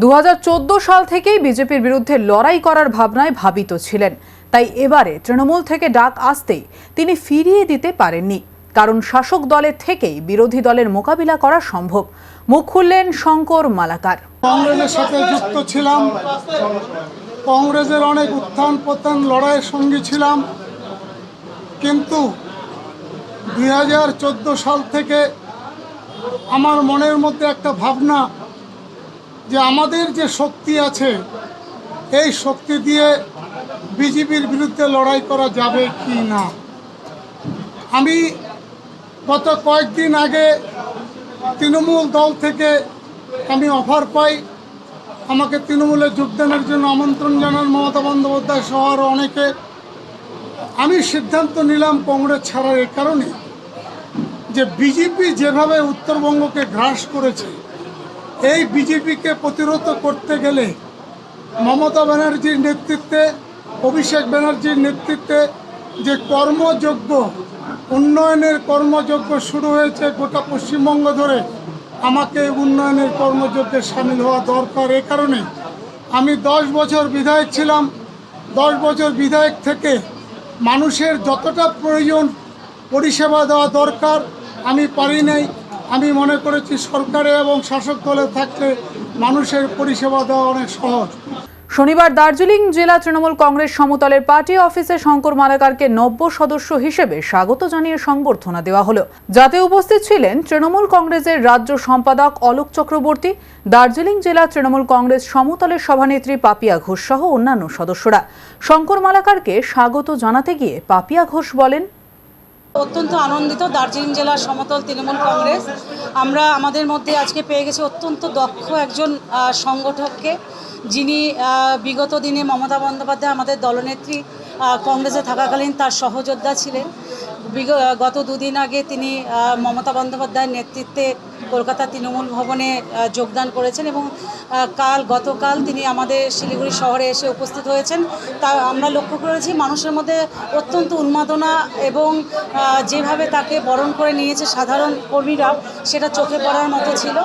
দু হাজার চোদ্দ সাল থেকেই বিজেপির বিরুদ্ধে লড়াই করার ভাবনায় ভাবিত ছিলেন। তাই এবারে তৃণমূল থেকে ডাক আসতেই তিনি ফিরিয়ে দিতে পারেননি। কারণ শাসক দলের থেকেই বিরোধী দলের মোকাবিলা করা সম্ভব। মুখ খুললেন শঙ্কর মালাকার। কংগ্রেসের সাথে যুক্ত ছিলাম। কংগ্রেসের অনেক উত্থান পতন লড়াইয়ের সঙ্গী ছিলাম। কিন্তু দুই হাজার চোদ্দ সাল থেকে আমার মনের মধ্যে একটা ভাবনা যে আমাদের যে শক্তি আছে, এই শক্তি দিয়ে বিজেপির বিরুদ্ধে লড়াই করা যাবে কি না? আমি গত কয়েকদিন আগে তৃণমূল দল থেকে আমি অফার পাই। আমাকে তৃণমূলে যোগদানের জন্য আমন্ত্রণ জানান মমতা বন্দ্যোপাধ্যায় সহ আরও অনেকে। আমি সিদ্ধান্ত নিলাম কংগ্রেস ছাড়ার এ কারণে যে বিজেপি যেভাবে উত্তরবঙ্গকে গ্রাস করেছে এই বিজেপিকে প্রতিরোধ করতে গেলে মমতা ব্যানার্জির নেতৃত্বে, অভিষেক ব্যানার্জির নেতৃত্বে যে কর্মযোগ্য উন্নয়নের কর্মযজ্ঞ শুরু হয়েছে গোটা পশ্চিমবঙ্গ ধরে, আমাকে উন্নয়নের কর্মযজ্ঞে সামিল হওয়া দরকার। এ কারণে আমি দশ বছর বিধায়ক ছিলাম। দশ বছর বিধায়ক থেকে মানুষের যতটা প্রয়োজন পরিষেবা দেওয়া দরকার, আমি পারি নাই। আমি মনে করেছি সরকারে এবং শাসক দলে থাকলে মানুষের পরিষেবা দেওয়া অনেক সহজ। শনিবার দার্জিলিং জেলা তৃণমূল কংগ্রেস সমতলের পার্টি অফিসে শঙ্কর মালাকারকে নব্য সদস্য হিসেবে স্বাগত জানিয়ে সংবর্ধনা দেওয়া হলো। যাতে উপস্থিত ছিলেন তৃণমূল কংগ্রেসের রাজ্য সম্পাদক অলোক চক্রবর্তী, দার্জিলিং জেলা তৃণমূল কংগ্রেস সমতলের সভানেত্রী পাপিয়া ঘোষ সহ অন্যান্য সদস্যরা। শঙ্কর মালাকারকে স্বাগত জানাতে গিয়ে পাপিয়া ঘোষ বলেন অত্যন্ত আনন্দিত দার্জিলিং জেলার সমতল তৃণমূল কংগ্রেস। আমরা আমাদের মধ্যে আজকে পেয়ে গেছি অত্যন্ত দক্ষ একজন সংগঠককে। যিনি বিগত দিনে মমতা বন্দ্যোপাধ্যায় আমাদের দলনেত্রী কংগ্রেসে থাকাকালীন তার সহযোদ্ধা ছিলেন। গত দুদিন আগে তিনি মমতা বন্দ্যোপাধ্যায়ের নেতৃত্বে কলকাতা তৃণমূল ভবনে যোগদান করেছেন এবং কাল, গতকাল তিনি আমাদের শিলিগুড়ি শহরে এসে উপস্থিত হয়েছেন। তা আমরা লক্ষ্য করেছি মানুষের মধ্যে অত্যন্ত উন্মাদনা এবং যেভাবে তাকে বরণ করে নিয়েছে সাধারণ কর্মীরা, সেটা চোখে পড়ার মতো ছিল।